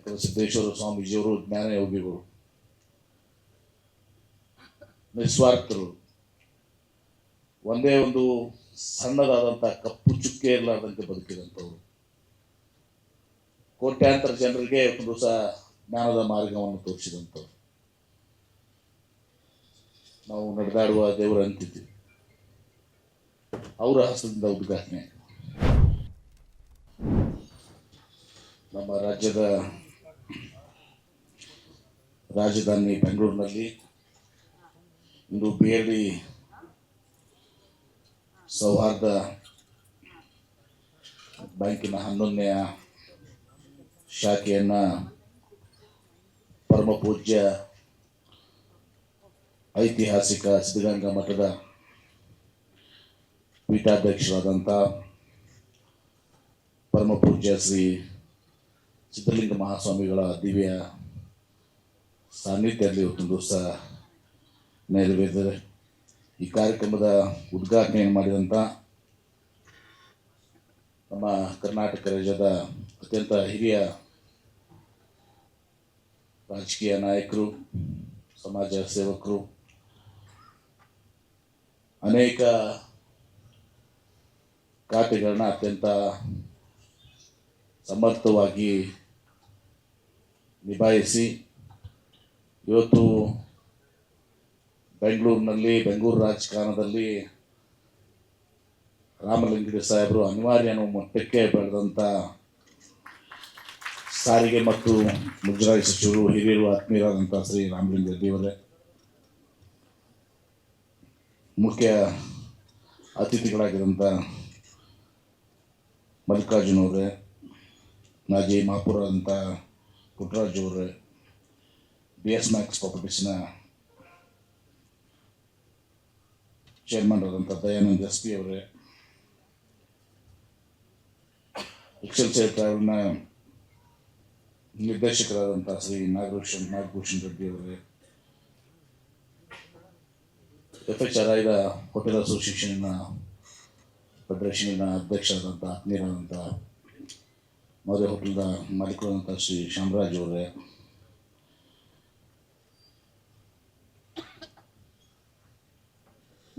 ಯಾಕಂದ್ರೆ ಸಿದ್ದೇಶ್ವರ ಸ್ವಾಮೀಜಿಯವರು ಜ್ಞಾನ ಯೋಗಿಗಳು ನಿಸ್ವಾರ್ಥರು ಒಂದೇ ಒಂದು ಸಣ್ಣದಾದಂತಹ ಕಪ್ಪು ಚುಕ್ಕೆ ಇರಲಾರ್ದಂತೆ ಬದುಕಿದಂಥವ್ರು ಕೋಟ್ಯಾಂತರ ಜನರಿಗೆ ಒಂದು ಸಹ ಜ್ಞಾನದ ಮಾರ್ಗವನ್ನು ತೋರಿಸಿದಂಥವ್ರು ನಾವು ನಡೆದಾಡುವ ದೇವರು ಅಂತಿದ್ವಿ ಅವರ ಹಸ್ತದಿಂದ ಉದ್ಘಾಟನೆ ನಮ್ಮ ರಾಜ್ಯದ ರಾಜಧಾನಿ ಬೆಂಗಳೂರಿನಲ್ಲಿ ಇಂದು ಬಿ ಎಲ್ ಡಿ ಸೌಹಾರ್ದ ಬ್ಯಾಂಕಿನ ಹನ್ನೊಂದನೆಯ ಶಾಖೆಯನ್ನು ಪರಮ ಪೂಜ್ಯ ಐತಿಹಾಸಿಕ ಸಿದ್ಧಗಂಗಾ ಮಠದ ಪೀಠಾಧ್ಯಕ್ಷರಾದಂಥ ಪರಮ ಪೂಜ್ಯ ಶ್ರೀ ಸಿದ್ಧಲಿಂಗ ಮಹಾಸ್ವಾಮಿಗಳ ದಿವ್ಯ ಸಾನ್ನಿಧ್ಯದಲ್ಲಿ ಇವತ್ತೊಂದು ದಿವಸ ನೆರವೇರಿದರೆ ಈ ಕಾರ್ಯಕ್ರಮದ ಉದ್ಘಾಟನೆಯನ್ನು ಮಾಡಿದಂಥ ನಮ್ಮ ಕರ್ನಾಟಕ ರಾಜ್ಯದ ಅತ್ಯಂತ ಹಿರಿಯ ರಾಜಕೀಯ ನಾಯಕರು ಸಮಾಜ ಸೇವಕರು ಅನೇಕ ಖಾತೆಗಳನ್ನ ಅತ್ಯಂತ ಸಮರ್ಥವಾಗಿ ನಿಭಾಯಿಸಿ ಇವತ್ತು ಬೆಂಗಳೂರಿನಲ್ಲಿ, ಬೆಂಗಳೂರು ರಾಜಕಾರಣದಲ್ಲಿ ರಾಮಲಿಂಗಡಿ ಸಾಹೇಬರು ಅನಿವಾರ್ಯ ಮಟ್ಟಕ್ಕೆ ಬೆಳೆದಂಥ ಸಾರಿಗೆ ಮತ್ತು ಮುಜರಾಯಿ ಸಚಿವರು, ಹಿರಿಯರು ಆತ್ಮೀಯರಾದಂಥ ಶ್ರೀ ರಾಮಲಿಂಗ ರೆಡ್ಡಿಯವರೇ ಮುಖ್ಯ ಅತಿಥಿಗಳಾಗಿರುವಂಥ ಮಲ್ಲಿಕಾರ್ಜುನವರೇ ಮಾಜಿ ಮಹಾಪುರ ಅಂತ ಪುಟ್ಟರಾಜ್ ಅವರೇ ಎಸ್ ಮ್ಯಾಕ್ಸ್ ಪ್ರಾಪರ್ಟೀಸ್ನ ಚೇರ್ಮನ್ ಆದಂಥ ದಯಾನಂದ್ ಎಸ್ ಪಿ ಅವರೇ ಎಕ್ಸೆಲ್ ಟ್ರಾವೆಲ್ನ ನಿರ್ದೇಶಕರಾದಂಥ ಶ್ರೀ ನಾಗಭೂಷಣ್ ನಾಗಭೂಷಣ್ ರೆಡ್ಡಿ ಅವರೇ ಎಫ್ ಎಚ್ ಆರ್ ಐದ ಹೋಟೆಲ್ ಅಸೋಸಿಯೇಷನ್ನ ಫೆಡರೇಷನ್ನ ಅಧ್ಯಕ್ಷರಾದಂಥ ಆತ್ಮೀಯರಾದಂಥ ಮದುವೆ ಹೋಟೆಲ್ನ ಮಾಲೀಕರಾದಂಥ ಶ್ರೀ ಶಾಮರಾಜ್ ಅವರೇ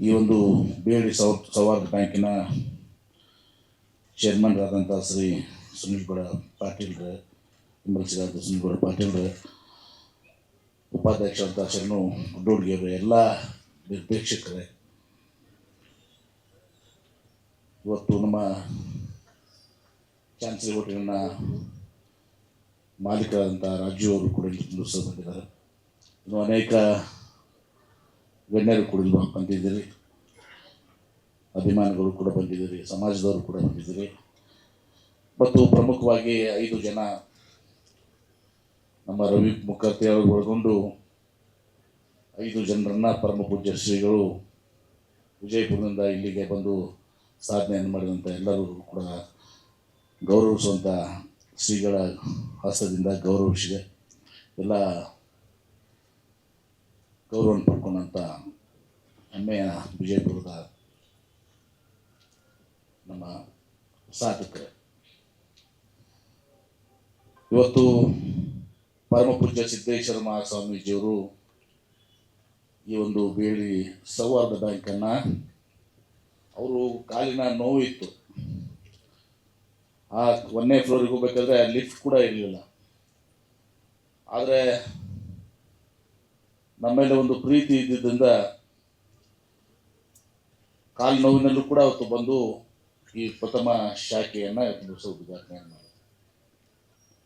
ಈ ಒಂದು ಬೇಡಿ ಸೌತ್ ಸೌಹಾರ್ದ ಬ್ಯಾಂಕಿನ ಚೇರ್ಮನ್ರಾದಂಥ ಶ್ರೀ ಸುನೀಲ್ ಗೌಡ ಪಾಟೀಲ್ರೆ ಬೆಂಬಲಿಸಿದ ಸುನೀಲ್ ಗೌಡ ಪಾಟೀಲ್ರೆ ಉಪಾಧ್ಯಕ್ಷರಂತ ಶರಣು ಗುಡ್ಡೋಡ್ಗಿಯವರು ಎಲ್ಲ ನಿರ್ದೇಶಕರೇ ಇವತ್ತು ನಮ್ಮ ಚಾನ್ಸರಿ ಹೋಟೆಲ್ನ ಮಾಲೀಕರಾದಂಥ ರಾಜು ಅವರು ಕೂಡ ಇಲ್ಲಿ ಬಂದಿದ್ದಾರೆ. ಇನ್ನು ಅನೇಕ ಗಣ್ಯರು ಕೂಡ ಬಂದಿದ್ದೀರಿ, ಅಭಿಮಾನಿಗಳು ಕೂಡ ಬಂದಿದ್ದೀರಿ, ಸಮಾಜದವರು ಕೂಡ ಬಂದಿದ್ದೀರಿ. ಮತ್ತು ಪ್ರಮುಖವಾಗಿ ಐದು ಜನ ನಮ್ಮ ರವಿ ಮುಖರ್ಜಿ ಅವರು ಒಳಗೊಂಡು ಐದು ಜನರನ್ನ ಪರಮ ಪೂಜ್ಯ ಶ್ರೀಗಳು ವಿಜಯಪುರದಿಂದ ಇಲ್ಲಿಗೆ ಬಂದು ಸಾಧನೆಯನ್ನು ಮಾಡಿದಂಥ ಎಲ್ಲರೂ ಕೂಡ ಗೌರವಿಸುವಂಥ ಶ್ರೀಗಳ ಹಸ್ತದಿಂದ ಗೌರವಿಸಿದೆ. ಎಲ್ಲ ಗೌರವವನ್ನು ಪಡ್ಕೊಂಡಂಥ ಹೆಮ್ಮೆಯ ವಿಜಯಪುರದ ನಮ್ಮ ಸಾಧಕರು ಇವತ್ತು ಪರಮಪೂಜ್ಯ ಸಿದ್ದೇಶ್ವರ ಮಹಾಸ್ವಾಮೀಜಿಯವರು ಈ ಒಂದು ಬೇಳಿ ಸೌಹಾರ್ದ ಬ್ಯಾಂಕನ್ನು ಅವರು ಕಾಲಿನ ನೋವಿತ್ತು ಆ ಒಂದನೇ ಫ್ಲೋರಿಗೆ ಹೋಗ್ಬೇಕಾದ್ರೆ ಲಿಫ್ಟ್ ಕೂಡ ಇರಲಿಲ್ಲ ಆದರೆ ನಮ್ಮ ಮೇಲೆ ಒಂದು ಪ್ರೀತಿ ಇದ್ದಿದ್ದರಿಂದ ಕಾಲು ನೋವಿನಲ್ಲೂ ಕೂಡ ಅವತ್ತು ಬಂದು ಈ ಪ್ರಥಮ ಶಾಖೆಯನ್ನು ಇವತ್ತು ದಿವಸ ಉದ್ಘಾಟನೆಯನ್ನು ಮಾಡಿದೆ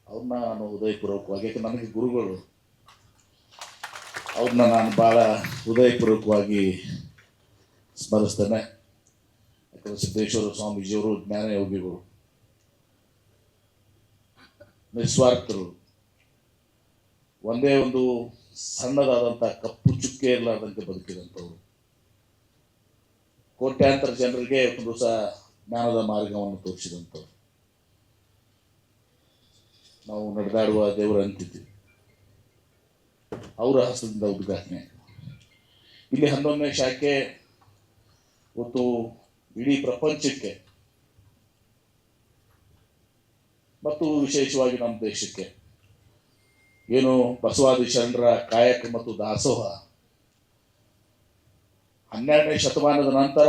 ಅವ್ರನ್ನ ನಾನು ಹೃದಯಪೂರ್ವಕವಾಗಿ ಯಾಕೆ ನನಗೆ ಗುರುಗಳು, ಅವ್ರನ್ನ ನಾನು ಭಾಳ ಹೃದಯಪೂರ್ವಕವಾಗಿ ಸ್ಮರಿಸ್ತೇನೆ. ಯಾಕಂದರೆ ಸಿದ್ದೇಶ್ವರ ಸ್ವಾಮೀಜಿಯವರು ಜ್ಞಾನ ಯೋಗಿಗಳು ನಿಸ್ವಾರ್ಥರು. ಒಂದೇ ಒಂದು ಸಣ್ಣದಾದಂಥ ಕಪ್ಪು ಚುಕ್ಕೆ ಇರಲಾರ್ದಂತೆ ಬದುಕಿದಂಥವ್ರು. ಕೋಟ್ಯಾಂತರ ಜನರಿಗೆ ಒಂದು ದಿವಸ ಜ್ಞಾನದ ಮಾರ್ಗವನ್ನು ತೋರಿಸಿದಂಥವ್ರು. ನಾವು ನಡೆದಾಡುವ ದೇವರು ಅಂತಿದ್ದೀವಿ ಅವರ ಹಸದಿಂದ ಉದ್ಘಾಟನೆ. ಇಲ್ಲಿ ಹನ್ನೊಂದನೇ ಶಾಖೆ ಇವತ್ತು ಇಡೀ ಪ್ರಪಂಚಕ್ಕೆ ಮತ್ತು ವಿಶೇಷವಾಗಿ ನಮ್ಮ ದೇಶಕ್ಕೆ. ಏನು ಬಸವಾದಿ ಶರಣರ ಕಾಯಕ ಮತ್ತು ದಾಸೋಹ. ಹನ್ನೆರಡನೇ ಶತಮಾನದ ನಂತರ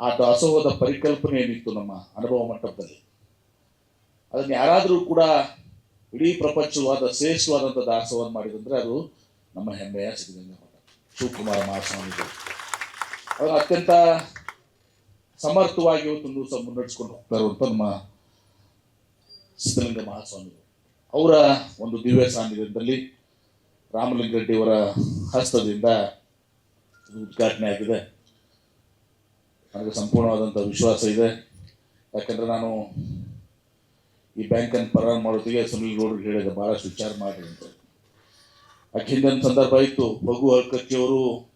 ಆ ದಾಸೋಹದ ಪರಿಕಲ್ಪನೆ ಏನಿತ್ತು ನಮ್ಮ ಅನುಭವ ಮಟ್ಟದಲ್ಲಿ ಅದನ್ನ ಯಾರಾದರೂ ಕೂಡ ಇಡೀ ಪ್ರಪಂಚವಾದ ಶ್ರೇಷ್ಠವಾದಂಥ ದಾಸೋಹವನ್ನು ಮಾಡಿದಂದ್ರೆ ಅದು ನಮ್ಮ ಹೆಮ್ಮೆಯ ಸಿದ್ಧಗಂಗಾ ಮಠ. ಶಿವಕುಮಾರ ಮಹಾಸ್ವಾಮಿಗಳು ಅವರು ಅತ್ಯಂತ ಸಮರ್ಥವಾಗಿ ಇವತ್ತು ದಿವಸ ಮುನ್ನಡೆಸ್ಕೊಂಡು ಹೋಗ್ತಾರೆ ಅಂತ ನಮ್ಮ ಸಿದ್ಧಲಿಂಗ ಮಹಾಸ್ವಾಮಿಗಳು ಅವರ ಒಂದು ದಿವ್ಯ ಸಾನ್ನಿಧ್ಯದಲ್ಲಿ ರಾಮಲಿಂಗರೆಡ್ಡಿ ಅವರ ಹಸ್ತದಿಂದ ಉದ್ಘಾಟನೆ ಆಗಿದೆ. ನನಗೆ ಸಂಪೂರ್ಣವಾದಂಥ ವಿಶ್ವಾಸ ಇದೆ. ಯಾಕಂದರೆ ನಾನು ಈ ಬ್ಯಾಂಕನ್ನು ಪ್ರಾರಂಭ ಮಾಡೋದಿಗೆ ಸುನಿಲ್ ಗೌಡ್ರಿಗೆ ಹೇಳಿದೆ ಭಾಳಷ್ಟು ವಿಚಾರ ಮಾಡಿ ಅಂತ ಹಿಂದಿನ ಸಂದರ್ಭ ಇತ್ತು. ಬಗು ಹಲ್ಕಟ್ಟಿಯವರು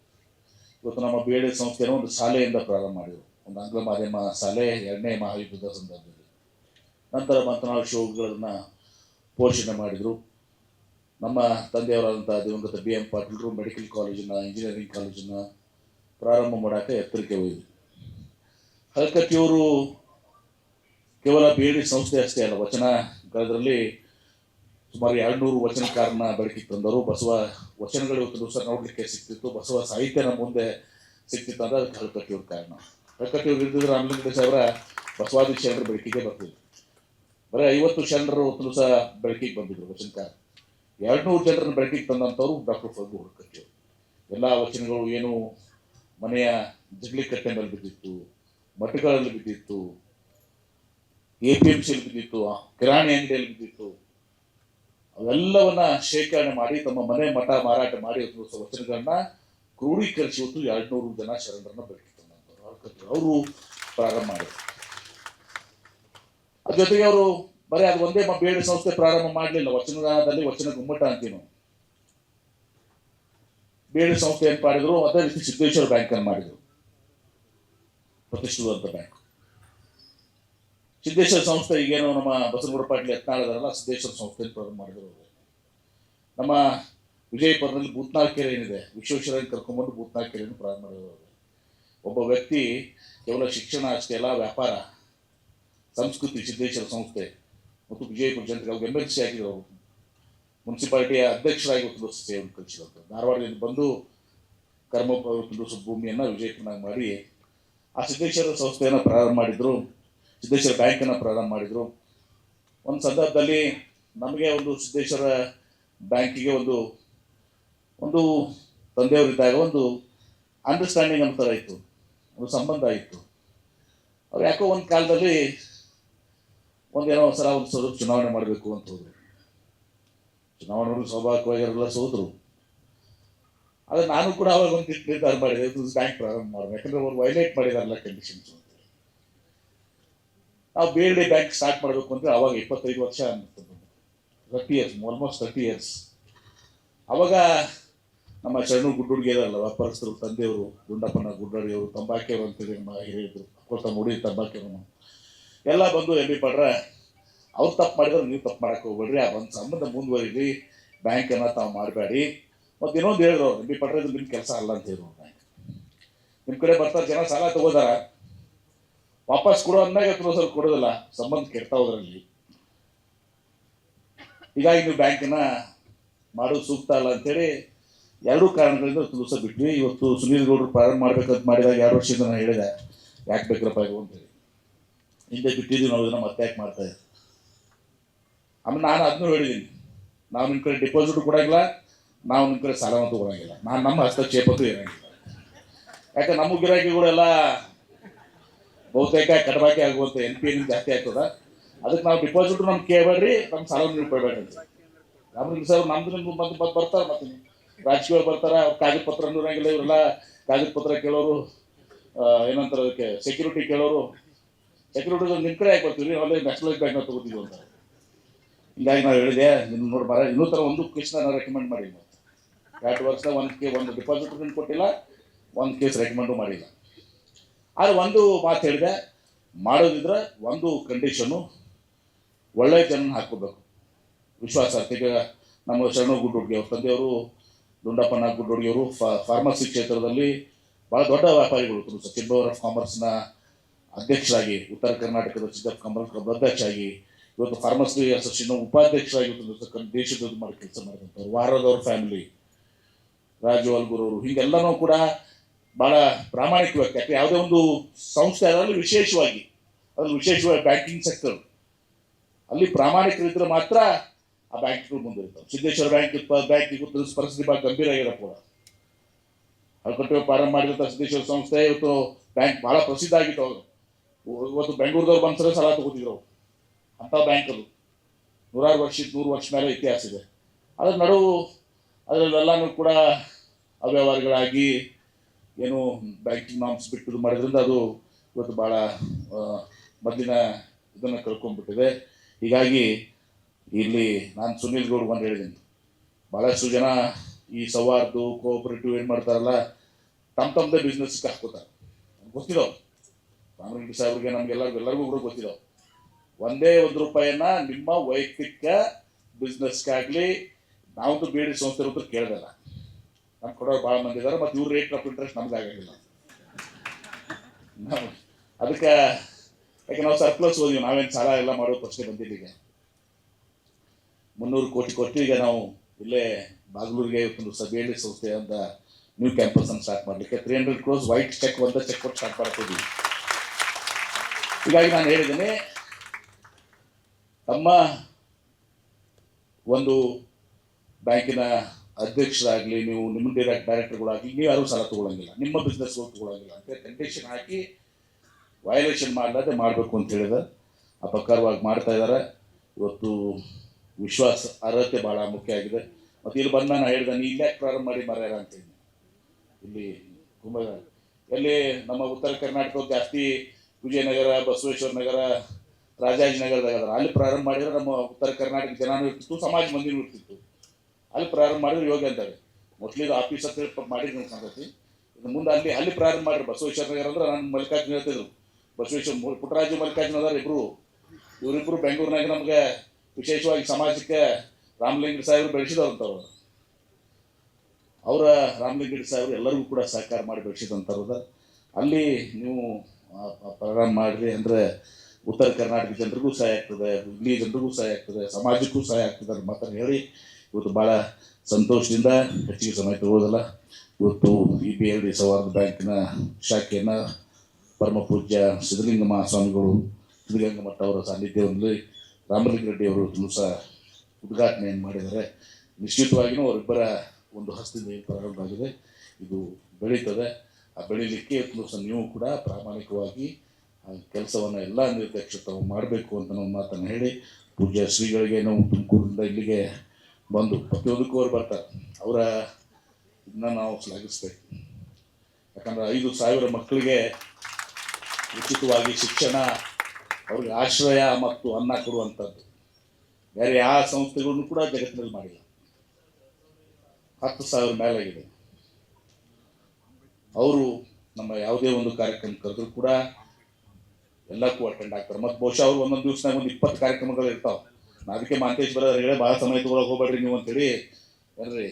ಇವತ್ತು ನಮ್ಮ ಬಿ ಎಡ್ ಸಂಸ್ಥೆಯನ್ನು ಒಂದು ಶಾಲೆಯಿಂದ ಪ್ರಾರಂಭ ಮಾಡಿದರು. ಒಂದು ಆಂಗ್ಲ ಮಾಧ್ಯಮ ಶಾಲೆ, ಎರಡನೇ ಮಹಾಯುದ್ಧದ ಸಂದರ್ಭದಲ್ಲಿ. ನಂತರ ಮಾತನಾಡುವ ಶೋಗಳನ್ನು ಪೋಷಣೆ ಮಾಡಿದರು. ನಮ್ಮ ತಂದೆಯವರಾದಂಥ ದಿವಂಗತ ಬಿ ಎಂ ಪಾಟೀಲರು ಮೆಡಿಕಲ್ ಕಾಲೇಜಿನ, ಇಂಜಿನಿಯರಿಂಗ್ ಕಾಲೇಜನ್ನು ಪ್ರಾರಂಭ ಮಾಡೋಕ್ಕೆ ಎತ್ತರಕ್ಕೆ ಹೋಯಿತು ಹಲ್ಕಟ್ಟಿಯವರು ಕೇವಲ ಬಿ ಡಿ ಸಂಸ್ಥೆ ಅಷ್ಟೇ ಅಲ್ಲ ವಚನಗಳದರಲ್ಲಿ ಸುಮಾರು ಎರಡುನೂರು ವಚನಕಾರನ ಬೆಳಕಿಗೆ ತಂದರು. ಬಸವ ವಚನಗಳು ಇವತ್ತು ದಿವಸ ನೋಡಲಿಕ್ಕೆ ಸಿಕ್ತಿತ್ತು. ಬಸವ ಸಾಹಿತ್ಯ ನಮ್ಮ ಮುಂದೆ ಸಿಕ್ತಿತ್ತು ಅಂದರೆ ಅದಕ್ಕೆ ಹಲ್ಕಟ್ಟಿಯವ್ರ ಕಾರಣ. ಹಲ್ಕಟ್ಟಿಯವ್ರು ಇದ್ದಿದ್ರೆ ರಾಮಲಿಂಗ ಅವರ ಬಸವಾದಿ ಶರಣರ ಬೆಳಕಿಗೆ ಬರ್ತಿದ್ರು. ಬರೀ ಐವತ್ತು ಶರಣರು ಹೊತ್ತು ಸಹ ಬೆಳಕಿಗೆ ಬಂದಿದ್ರು ವಚನಕಾರ ಎರಡ್ನೂರು ಜನರನ್ನು ಬೆಳಕಿಗೆ ತಂದಂಥವ್ರು ಡಾಕ್ಟರ್ ಫಗು ಹುಡುಕಟ್ಟಿಯವರು ಎಲ್ಲ ವಚನಗಳು ಏನು ಮನೆಯ ಜಗಲಿ ಕಟ್ಟೆ ಮೇಲೆ ಬಿದ್ದಿತ್ತು, ಮಠಗಳಲ್ಲಿ ಬಿದ್ದಿತ್ತು, ಎ ಪಿ ಎಂ ಸಿಲಿ ಬಿದ್ದಿತ್ತು ಕಿರಾಣಿ ಅಂಗಡಿಯಲ್ಲಿ ಬಿದ್ದಿತ್ತು. ಅವೆಲ್ಲವನ್ನ ಶೇಖರಣೆ ಮಾಡಿ, ತಮ್ಮ ಮನೆ ಮಠ ಮಾರಾಟ ಮಾಡಿ ವಚನಗಳನ್ನ ಕ್ರೋಢೀಕರಿಸಿ ಎರಡು ನೂರು ಜನ ಶರಣರನ್ನ ಬೆಳಕಿಗೆ ತಂದಂಥವ್ರು. ಅವರು ಪ್ರಾರಂಭ ಮಾಡಿದ್ರು. ಜೊತೆಗೆ ಅವರು ಬರೀ ಅದು ಒಂದೇ ಬೇಡ ಸಂಸ್ಥೆ ಪ್ರಾರಂಭ ಮಾಡಲಿಲ್ಲ. ವಚನದಾನದಲ್ಲಿ ವಚನ ಗುಮ್ಮಟ ಅಂತೀವಿ ಬೇಡ ಸಂಸ್ಥೆ ಏನ್ ಮಾಡಿದ್ರು? ಅದೇ ರೀತಿ ಸಿದ್ದೇಶ್ವರ ಬ್ಯಾಂಕ್ ಅನ್ನು ಮಾಡಿದ್ರು. ಪ್ರತಿಷ್ಠಿತವಂತ ಬ್ಯಾಂಕ್. ಸಿದ್ದೇಶ್ವರ ಸಂಸ್ಥೆ ಈಗೇನು ನಮ್ಮ ಬಸನಗೌಡ ಪಾಟೀಲ್ ಯತ್ನಾಳದಾರಲ್ಲ ಸಿದ್ದೇಶ್ವರ ಸಂಸ್ಥೆ ಪ್ರಾರಂಭ ಮಾಡಿದ್ರು ನಮ್ಮ ವಿಜಯಪುರದಲ್ಲಿ ಭೂತ್ನಾಳ್ ಕೆರೆ ಏನಿದೆ ವಿಶ್ವೇಶ್ವರ ಕರ್ಕೊಂಡ್ಬಂದು ಭೂತ್ನಾಳ್ ಕೆರೆಯನ್ನು ಪ್ರಾರಂಭ ಮಾಡಿದ್ರು ಒಬ್ಬ ವ್ಯಕ್ತಿ, ಕೇವಲ ಶಿಕ್ಷಣ ಅಷ್ಟೇ ಅಲ್ಲ, ವ್ಯಾಪಾರ. ಸಂಸ್ಕೃತಿ ಸಿದ್ದೇಶ್ವರ ಸಂಸ್ಥೆ ಮತ್ತು ವಿಜಯಪುರ ಜನತೆಗೆ ಅವ್ರಿಗೆ ಎಂ ಎಲ್ ಸಿ ಆಗಿದ್ರು ಅವರು ಮುನ್ಸಿಪಾಲಿಟಿಯ ಅಧ್ಯಕ್ಷರಾಗಿ ಒಂದು ಸೇವೆಯನ್ನು ಕಲಿಸಿದಂಥ ಧಾರವಾಡದಿಂದ ಬಂದು ಕರ್ಮ ಭೂಮಿಯನ್ನು ವಿಜಯಪುರನಾಗಿ ಮಾಡಿ ಆ ಸಿದ್ದೇಶ್ವರ ಸಂಸ್ಥೆಯನ್ನು ಪ್ರಾರಂಭ ಮಾಡಿದರು, ಸಿದ್ದೇಶ್ವರ ಬ್ಯಾಂಕನ್ನು ಪ್ರಾರಂಭ ಮಾಡಿದರು. ಒಂದು ಸಂದರ್ಭದಲ್ಲಿ ನಮಗೆ ಒಂದು ಸಿದ್ದೇಶ್ವರ ಬ್ಯಾಂಕಿಗೆ ಒಂದು ಒಂದು ತಂದೆಯವರಿದ್ದಾಗ ಒಂದು ಅಂಡರ್ಸ್ಟ್ಯಾಂಡಿಂಗ್ ಅಂತ ಇತ್ತು, ಒಂದು ಸಂಬಂಧ ಇತ್ತು. ಅವ್ರು ಯಾಕೋ ಒಂದು ಕಾಲದಲ್ಲಿ ಒಂದೇನೋ ಸಲ ಒಂದು ಸ್ವಲ್ಪ ಚುನಾವಣೆ ಮಾಡಬೇಕು ಅಂತ ಹೋದ್ರು. ಚುನಾವಣೆ ಸ್ವಾಭಾವಿಕವಾಗಿ ಅವರೆಲ್ಲ ಆದರೆ ನಾನು ಕೂಡ ಅವಾಗ ಒಂದು ನಿರ್ಧಾರ ಮಾಡಿದೆ ಬ್ಯಾಂಕ್ ಪ್ರಾರಂಭ ಮಾಡೋದು ಯಾಕಂದ್ರೆ ಅವ್ರು ವೈಲೇಟ್ ಮಾಡಿದಾರಲ್ಲ ಕಂಡೀಷನ್ಸ್ ನಾವು ಬೇರೆ ಬ್ಯಾಂಕ್ ಸ್ಟಾರ್ಟ್ ಮಾಡಬೇಕು ಅಂದ್ರೆ ಅವಾಗ ಇಪ್ಪತ್ತೈದು ವರ್ಷ thirty years almost thirty years ಅವಾಗ ನಮ್ಮ ಶರಣು ಗುಡ್ಡುಡ್ಗೆ ಇದಾರಲ್ಲ, ವ್ಯಾಪಾರಸ್ಥರು, ತಂದೆಯವರು, ಗುಂಡಪ್ಪನ ಗುಡ್ಡಡಿಯವರು ತಂಬಾಕಿಯವರು ಅಂತೇಳಿ ನಮ್ಮ ಹಿರಿಯರು ಕೊಡ್ತ ಮುಡಿ ತಂಬಾಕಿಯವರು ಎಲ್ಲ ಬಂದು ಎಂ ಬಿ ಪಡ್ರ, ಅವ್ರು ತಪ್ಪು ಮಾಡಿದ್ರೆ ನೀವು ತಪ್ಪು ಮಾಡಕ್ಕೆ ಹೋಗ್ಬೇಡ್ರಿ. ಆ ಒಂದು ಸಂಬಂಧ ಬ್ಯಾಂಕ್ ಬ್ಯಾಂಕನ್ನು ತಾವು ಮಾಡಬೇಡಿ. ಮತ್ತು ಇನ್ನೊಂದು ಹೇಳಿದ್ರು ಎಂ ಬಿ ಪಡ್ರೆ ಇದು ನಿಮ್ಮ ಕೆಲಸ ಅಲ್ಲ ಅಂತ ಹೇಳಿದ್ರು ಬ್ಯಾಂಕ್ ನಿಮ್ಮ ಕಡೆ ಬರ್ತಾರೆ, ಜನ ಸಾಲ ತಗೋದಾರ. ವಾಪಸ್ ಕೊಡೋ ಅಂದಾಗ ಸ್ವಲ್ಪ ಕೊಡೋದಿಲ್ಲ, ಸಂಬಂಧ ಕೆಡ್ತಾ ಹೋದ್ರಲ್ಲಿ ಹೀಗಾಗಿ ನೀವು ಬ್ಯಾಂಕನ್ನ ಮಾಡೋದು ಸೂಕ್ತ ಅಲ್ಲ ಅಂತೇಳಿ ಎರಡೂ ಕಾರಣಗಳಿಂದ ದಿವಸ ಬಿಟ್ವಿ. ಇವತ್ತು ಸುನೀಲ್ ಗೌಡರು ಪ್ರಾರಂಭ ಮಾಡ್ಬೇಕಂತ ಮಾಡಿದಾಗ ಎರಡು ವರ್ಷದಿಂದ ನಾನು ಹೇಳಿದೆ, ಯಾಕೆ ಬೇಕ್ರಪ್ಪ ಇದು ಅಂತೇಳಿ ಹಿಂದೆ ಬಿಟ್ಟಿದ್ದೀವಿ ನಾವು ಇದನ್ನ ಮತ್ತೆ ಮಾಡ್ತಾ ಇದ್ದೀವಿ ಆಮೇಲೆ ನಾನು ಅದನ್ನೂ ಹೇಳಿದ್ದೀನಿ ನಾವು ನಿಮ್ಮ ಕಡೆ ಡಿಪಾಸಿಟ್ ಕೊಡಂಗಿಲ್ಲ ನಾವು ನಿಮ್ಮ ಕಡೆ ಸಾಲವನ್ನು ತಗೊಳಂಗಿಲ್ಲ. ನಾನು ನಮ್ಮ ಹಸ್ತಕ್ಷೇಪಕ್ಕೂ ಇರಂಗಿಲ್ಲ. ಯಾಕೆ ನಮ್ಮ ಗಿರಾಕಿಗಳೆಲ್ಲ ಬಹುತೇಕ ಕಡಬಾಕಿ ಆಗುವಂಥ ಎನ್ ಪಿ ಎನ್ ಜಾಸ್ತಿ ಆಗ್ತದ. ಅದಕ್ಕೆ ನಾವು ಡಿಪಾಸಿಟ್ ನಮ್ಗೆ ಕೇಳಬೇಡ್ರಿ ನಮ್ಮ ಸಾಲವನ್ನು ನೀವು ಕೊಡಬೇಡ್ರಿ ರಾಮಲಿಂಗ ಸರ್, ನಮ್ದು ನಿಮ್ಗೆ ಬಂದು ಬಂದು ಬರ್ತಾರೆ ಮತ್ತೆ. ರಾಜಕೀಯ ಬರ್ತಾರೆ, ಅವ್ರ ಕಾಗದ ಪತ್ರ ಇವರೆಲ್ಲ ಕಾಗದ ಪತ್ರ ಕೇಳೋರು ಏನಂತಾರೆ ಅದಕ್ಕೆ ಸೆಕ್ಯೂರಿಟಿ ಕೇಳೋರು. ಸೆಕ್ಯೂರಿಟಿ ನಿಮ್ಮ ಕಡೆ ಯಾಕೆ ಬರ್ತೀವಿ ಅಲ್ಲಿ ನ್ಯಾಷನಲೈಸ್ ಬ್ಯಾಂಕ್ ತಗೋತೀವಿ ಅಂತ. ಹಿಂಗಾಗಿ ನಾವು ಹೇಳಿದೆ ಇನ್ನು ನೋಡಿ ಮರ, ಇನ್ನೂ ಥರ ಒಂದು ಕೇಸ್ ನಾನು ರೆಕಮೆಂಡ್ ಮಾಡಿಲ್ಲ. ಎರಡು ವರ್ಷ ಒಂದು ಕೇ, ಒಂದು ಡಿಪಾಸಿಟ್ ಕೊಟ್ಟಿಲ್ಲ, ಒಂದು ಕೇಸ್ ರೆಕಮೆಂಡು ಮಾಡಿಲ್ಲ. ಆದ್ರೆ ಒಂದು ಮಾತು ಹೇಳಿದೆ, ಮಾಡೋದಿದ್ರೆ ಒಂದು ಕಂಡೀಷನು ಒಳ್ಳೆಯ ಜನ ಹಾಕೋಬೇಕು ವಿಶ್ವಾಸ, ಈಗ ನಮ್ಮ ಶರಣು ಗುಡ್ಡುಡ್ಗಿ, ಅವ್ರ ತಂದೆಯವರು, ದುಂಡಪ್ಪನ ಗುಡ್ಡೋಡ್ಗಿಯವರು ಫಾರ್ಮಸಿ ಕ್ಷೇತ್ರದಲ್ಲಿ ಭಾಳ ದೊಡ್ಡ ವ್ಯಾಪಾರಿಗಳು ಸಚಿನ್ ಆಫ್ ಕಾಮರ್ಸ್ನ ಅಧ್ಯಕ್ಷರಾಗಿ ಉತ್ತರ ಕರ್ನಾಟಕದ ಸಿದ್ದಪ್ಪ ಅಧ್ಯಕ್ಷ ಆಗಿ ಇವತ್ತು ಫಾರ್ಮಸಿ ಅಸೋಸಿಯೇಷನ್ ಉಪಾಧ್ಯಕ್ಷರಾಗಿ ದೇಶದ ಮಾಡಿ ಕೆಲಸ ಮಾಡಿದಂಥವ್ರು, ವಾರದವ್ರ ಫ್ಯಾಮಿಲಿ ರಾಜು ಅಲ್ಗುರವರು, ಹೀಗೆಲ್ಲನೂ ಕೂಡ ಬಹಳ ಪ್ರಾಮಾಣಿಕವಾಗಿ, ಯಾಕೆ ಯಾವುದೇ ಒಂದು ಸಂಸ್ಥೆ ಅದರಲ್ಲಿ ವಿಶೇಷವಾಗಿ ಅದರಲ್ಲಿ ವಿಶೇಷವಾಗಿ ಬ್ಯಾಂಕಿಂಗ್ ಸೆಕ್ಟರ್ ಅಲ್ಲಿ ಪ್ರಾಮಾಣಿಕರಿದ್ರೆ ಮಾತ್ರ ಆ ಬ್ಯಾಂಕ್ಗಳು ಮುಂದಿರ್ತಾವೆ ಸಿದ್ದೇಶ್ವರ ಬ್ಯಾಂಕ್ ಬ್ಯಾಂಕ್ ಇವತ್ತು ಪರಿಸ್ಥಿತಿ ಬಹಳ ಗಂಭೀರ ಆಗಿದೆ ಕೂಡ ಕಟ್ಟುವ ಪ್ರಾರಂಭ ಮಾಡಿದಂಥ ಸಿದ್ದೇಶ್ವರ ಸಂಸ್ಥೆ, ಇವತ್ತು ಬ್ಯಾಂಕ್ ಬಹಳ ಪ್ರಸಿದ್ಧ ಆಗಿತ್ತು ಅವರು. ಇವತ್ತು ಬೆಂಗಳೂರದವ್ರು ಬಂದ್ರೆ ಸಾಲ ತಗೋತಿದ್ರು ಅವ್ರು. ಅಂಥ ಬ್ಯಾಂಕ್ ಅದು. ನೂರಾರು ವರ್ಷ ನೂರು ವರ್ಷ ಮೇಲೆ ಇತಿಹಾಸ ಇದೆ. ಅದ್ರ ನಡುವು ಅದರಲ್ಲೆಲ್ಲನೂ ಕೂಡ ಅವ್ಯವಹಾರಗಳಾಗಿ ಏನು ಬ್ಯಾಂಕಿಂಗ್ ನಾಮ್ಸ್ ಬಿಟ್ಟು ಮಾಡಿದ್ರಿಂದ ಅದು ಇವತ್ತು ಭಾಳ ಮದ್ದಿನ ಇದನ್ನು ಕಳ್ಕೊಂಡ್ಬಿಟ್ಟಿದೆ ಹೀಗಾಗಿ ಇಲ್ಲಿ ನಾನು ಸುನೀಲ್ ಗೌಡ್ ಬಂದು ಹೇಳಿದ್ದೀನಿ. ಭಾಳಷ್ಟು ಜನ ಈ ಸವಾರ್ದು ಕೋಆಪರೇಟಿವ್ ಏನು ಮಾಡ್ತಾರಲ್ಲ ತಮ್ಮ ತಮ್ಮದೇ ಬಿಸ್ನೆಸ್ಗೆ ಹಾಕೋತಾರೆ ಗೊತ್ತಿದಾವೆ ರಾಮಲಿಂಗ ಸಾಹೇಬ್ರಿಗೆ ನಮ್ಗೆಲ್ಲ ಎಲ್ಲರಿಗೂ ಕೂಡ ಗೊತ್ತಿರೋ ಒಂದೇ ಒಂದು ರೂಪಾಯಿಯನ್ನ ನಿಮ್ಮ ವೈಯಕ್ತಿಕ ಬಿಸ್ನೆಸ್ಗಾಗಲಿ ನಾವಂತೂ ಬೇಡಿ ಸಂಸ್ಥೆ ಹತ್ರ ಕೇಳ್ದಲ್ಲ. ನಮ್ಗೆ ಕೊಡೋರು ಭಾಳ ಮಂದಿ ಇದಾರೆ, ಮತ್ತು ಇವ್ರ ರೇಟ್ ಆಫ್ ಇಂಟ್ರೆಸ್ಟ್ ನಮ್ಗೆ ಆಗಿಲ್ಲ ಅದಕ್ಕೆ, ಯಾಕೆ ನಾವು ಸರ್ಪ್ಲಸ್ ಓದಿವಿ, ನಾವೇನು ಸಾಲ ಎಲ್ಲ ಮಾಡೋ ಪ್ರಶ್ನೆ ಬಂದಿಲ್ಲ ಈಗ. ಮುನ್ನೂರು ಕೋಟಿ ಕೊಟ್ಟು ಈಗ ನಾವು ಇಲ್ಲೇ ಬಾಗ್ಲೂರಿಗೆ ಒಂದು ಸಭೆಯಲ್ಲಿ ಸಂಸ್ಥೆ ಅಂತ ನ್ಯೂ ಕ್ಯಾಂಪಸ್ ಅನ್ನು ಸ್ಟಾರ್ಟ್ ಮಾಡಲಿಕ್ಕೆ three hundred crores white cheque ಒಂದೇ ಚೆಕ್ ಕೊಟ್ಟು ಸ್ಟಾರ್ಟ್ ಮಾಡ್ತಿದ್ವಿ ಹೀಗಾಗಿ ನಾನು ಹೇಳಿದ್ದೇನೆ, ತಮ್ಮ ಒಂದು ಬ್ಯಾಂಕಿನ ಅಧ್ಯಕ್ಷರಾಗಲಿ, ನೀವು ನಿಮ್ಮ ಡೈರೆಕ್ಟ್ ಡೈರೆಕ್ಟರ್ಗಳಾಗಲಿ, ನೀವು ಯಾರೂ ಸಾಲ ತೊಗೊಳಂಗಿಲ್ಲ. ನಿಮ್ಮ ಬಿಸ್ನೆಸ್ ತೊಗೊಳಂಗಿಲ್ಲ ಅಂತ ಕಂಡೀಷನ್ ಹಾಕಿ ವಯಲೇಷನ್ ಮಾಡಲಾದೆ ಮಾಡಬೇಕು ಅಂತ ಹೇಳಿದ. ಅಪಕಾರವಾಗಿ ಮಾಡ್ತಾ ಇದ್ದಾರೆ ಇವತ್ತು ವಿಶ್ವಾಸ, ಅರ್ಹತೆ ಭಾಳ ಮುಖ್ಯ ಆಗಿದೆ. ಮತ್ತು ಇಲ್ಲಿ ಬಂದ ನಾನು ಹೇಳಿದೆ, ನೀ ಇಲ್ಲೇ ಪ್ರಾರಂಭ ಮಾಡಿ ಮರ್ಯಾರ ಅಂತ ಇಲ್ಲಿ ಕುಂಭ ಎಲ್ಲಿ ನಮ್ಮ ಉತ್ತರ ಕರ್ನಾಟಕ ಜಾಸ್ತಿ ವಿಜಯನಗರ, ಬಸವೇಶ್ವರ ನಗರ ರಾಜಾಜಿನಗರದಾಗ ಅಲ್ಲಿ ಪ್ರಾರಂಭ ಮಾಡಿದ್ರೆ ನಮ್ಮ ಉತ್ತರ ಕರ್ನಾಟಕ ಜನನೂ ಇರ್ತಿತ್ತು, ಸಮಾಜ ಮಂದಿನೂ ಇರ್ತಿತ್ತು. ಅಲ್ಲಿ ಪ್ರಾರಂಭ ಮಾಡಿದ್ರೆ ಯೋಗ ಅಂತಾರೆ. ಮೊದಲು ಆಫೀಸ್ ಹೇಳಿ ಮಾಡಿದ್ರು ಸಂಗತಿ ಇನ್ನು ಮುಂದೆ ಅಲ್ಲಿ ಅಲ್ಲಿ ಪ್ರಾರಂಭ ಮಾಡಿದ್ರು ಬಸವೇಶ್ವರ ನಗರ ಅಂದ್ರೆ ನಾನು ಮಲ್ಲಿಕಾರ್ಜುನ ಹೇಳ್ತಿದ್ರು. ಬಸವೇಶ್ವರ ಪುಟ್ಟರಾಜು ಮಲ್ಲಿಕಾರ್ಜುನ ಅದಾರ ಇಬ್ರು. ಇವರಿಬ್ರು ಬೆಂಗಳೂರಿನಾಗ ನಮ್ಗೆ ವಿಶೇಷವಾಗಿ ಸಮಾಜಕ್ಕೆ ರಾಮಲಿಂಗಡಿ ಸಾಹೇಬರು ಬೆಳೆಸಿದವಂತವ್ರು ಅವರ. ರಾಮಲಿಂಗಡಿ ಸಾಹೇಬರು ಎಲ್ಲರಿಗೂ ಕೂಡ ಸಹಕಾರ ಮಾಡಿ ಬೆಳೆಸಿದಂಥವ್ರದ ಅಲ್ಲಿ ನೀವು ಪ್ರಾರಂಭ ಮಾಡಿರಿ ಅಂದರೆ ಉತ್ತರ ಕರ್ನಾಟಕ ಜನರಿಗೂ ಸಹಾಯ ಆಗ್ತದೆ ಇಲ್ಲಿ ಜನರಿಗೂ ಸಹಾಯ ಆಗ್ತದೆ, ಸಮಾಜಕ್ಕೂ ಸಹಾಯ ಆಗ್ತದೆ ಅನ್ನೋ ಮಾತನ್ನು ಹೇಳಿ ಇವತ್ತು ಭಾಳ ಸಂತೋಷದಿಂದ ಹೆಚ್ಚಿಗೆ ಸಮಯ ತಗೊಳ್ಳೋದಲ್ಲ ಇವತ್ತು ಇ ಪಿ ಎಲ್ ಡಿ ಸೌಹಾರ್ದ ಬ್ಯಾಂಕಿನ ಶಾಖೆಯನ್ನು ಪರಮ ಪೂಜ್ಯ ಸಿದ್ಧಲಿಂಗ ಮಹಾಸ್ವಾಮಿಗಳು, ಸಿದ್ಧಲಿಂಗ ಮಠ ಅವರ ಸಾನ್ನಿಧ್ಯದಲ್ಲಿ ರಾಮಲಿಂಗ ರೆಡ್ಡಿ ಅವರು ಸಹ ಉದ್ಘಾಟನೆಯನ್ನು ಮಾಡಿದ್ದಾರೆ. ನಿಶ್ಚಿತವಾಗಿಯೂ ಅವರಿಬ್ಬರ ಒಂದು ಹಸ್ತದಿಂದ ಪ್ರಾರಂಭ ಆಗಿದೆ, ಇದು ಬೆಳೀತದೆ. ಬೆಳೀಲಿಕ್ಕೆ ಸಹ ನೀವು ಕೂಡ ಪ್ರಾಮಾಣಿಕವಾಗಿ ಕೆಲಸವನ್ನು ಎಲ್ಲ ನಿರ್ದೇಶ ತಾವು ಮಾಡಬೇಕು ಅಂತ ನಾವು ಮಾತನ್ನು ಹೇಳಿ ಪೂಜ್ಯ ಶ್ರೀಗಳಿಗೆ ನಾವು ತುಮಕೂರಿಂದ ಇಲ್ಲಿಗೆ ಬಂದು ಪ್ರತಿಯೊಂದಕ್ಕೂ ಅವ್ರು ಬರ್ತಾರೆ. ಅವರ ಇದನ್ನ ನಾವು ಶ್ಲಾಘಿಸ್ಬೇಕು. ಯಾಕಂದ್ರೆ ಐದು ಸಾವಿರ ಮಕ್ಕಳಿಗೆ ಉಚಿತವಾಗಿ ಶಿಕ್ಷಣ, ಅವ್ರಿಗೆ ಆಶ್ರಯ ಮತ್ತು ಅನ್ನ ಕೊಡುವಂಥದ್ದು. ಬೇರೆ ಯಾವ ಸಂಸ್ಥೆಗಳನ್ನು ಕೂಡ ಜಗತ್ತಿನಲ್ಲಿ ಮಾಡಿಲ್ಲ. ಹತ್ತು ಸಾವಿರ ಮೇಲಾಗಿದೆ. ಅವರು ನಮ್ಮ ಯಾವುದೇ ಒಂದು ಕಾರ್ಯಕ್ರಮ ಕರೆದ್ರು ಕೂಡ ಎಲ್ಲಕ್ಕೂ ಅಟೆಂಡ್ ಆಗ್ತಾರೆ. ಮತ್ತು ಬಹುಶಃ ಅವ್ರು ಒಂದೊಂದು ದಿವಸನಾಗ ಒಂದು ಇಪ್ಪತ್ತು ಕಾರ್ಯಕ್ರಮಗಳು ಇರ್ತಾವೆ. ನಾ ಅದಕ್ಕೆ ಮಾಂತೇಶ್ ಬರೋರು ಹೇಳಿ ಭಾಳ ಸಮಯ ತಗೊಳಗೆ ಹೋಗ್ಬೇಡ್ರಿ ನೀವು ಅಂತೇಳಿ ಏನ್ರಿ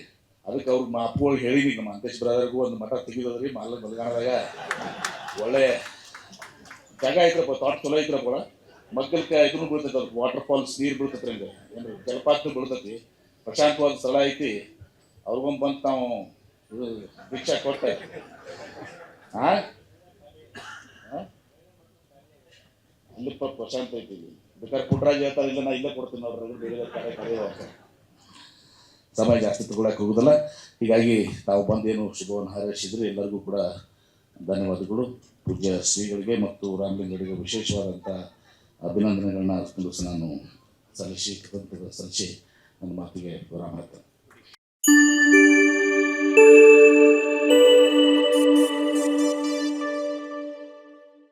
ಅದಕ್ಕೆ ಅವ್ರು ಮಾ ಅಪ್ಪುಗಳು ಹೇಳಿನಿ ನಮ್ಮ ಮಾಂತೇಶ್ ಬ್ರದರ್ಗೂ ಒಂದು ಮಠ ತೆಗಿಯೋದ್ರಿ ಮಾಲ ಮಲ್ಗಾಣದಾಗ ಒಳ್ಳೆ ಜಾಗ ಐತ್ರಪ್ಪ ತಾಟ್ ಚಲೋ ಐತ್ರಪ್ಪ ಮಗ್ಗಲ್ಕ ಇದನ್ನು ಬೀಳ್ತೈತೆ ಅದು ವಾಟರ್ ಫಾಲ್ಸ್ ನೀರು ಬೀಳ್ತೈತೆ ಹಂಗೆ. ಏನ್ರಿ, ಜಲಪಾತ ಬೀಳ್ತೈತಿ, ಪ್ರಶಾಂತವಾದ ಸ್ಥಳ ಐತಿ. ಅವ್ರಿಗೊಂದು ಬಂದು ನಾವು ಭಿಕ್ಷಾ ಹಾ? ಅಲ್ಲಿ ಪ್ರಶಾಂತ ಐತಿ. ಬೇಕಾದ್ರೆ ಪುಟ್ರಾಜ್ ಹೇಳ್ತಾರೆ ಇಲ್ಲ ನಾ ಇಲ್ಲೇ ಕೊಡ್ತೀನಿ ನೋಡ್ರಿ ಬೇರೆ ಕಡೆ ಕರೆಯುವ. ಸಮಯ ಜಾಸ್ತಿ ತಗೊಳಕ್ಕೆ ಹೋಗುದಿಲ್ಲ ಹೀಗಾಗಿ ತಾವು ಬಂದೇನು ಶುಭವನ್ನು ಹಾರೈಸಿದ್ರು, ಎಲ್ಲರಿಗೂ ಕೂಡ ಧನ್ಯವಾದಗಳು ಪೂಜ್ಯ ಶ್ರೀಗಳಿಗೆ ಮತ್ತು ರಾಮಲಿಂಗಡಿಗೆ ವಿಶೇಷವಾದಂಥ ಅಭಿನಂದನೆಗಳನ್ನ ನಾನು ಸಲ್ಲಿಸಿ ಸಲ್ಲಿಸಿ ನನ್ನ ಮಾತಿಗೆ ವಿರಾಮ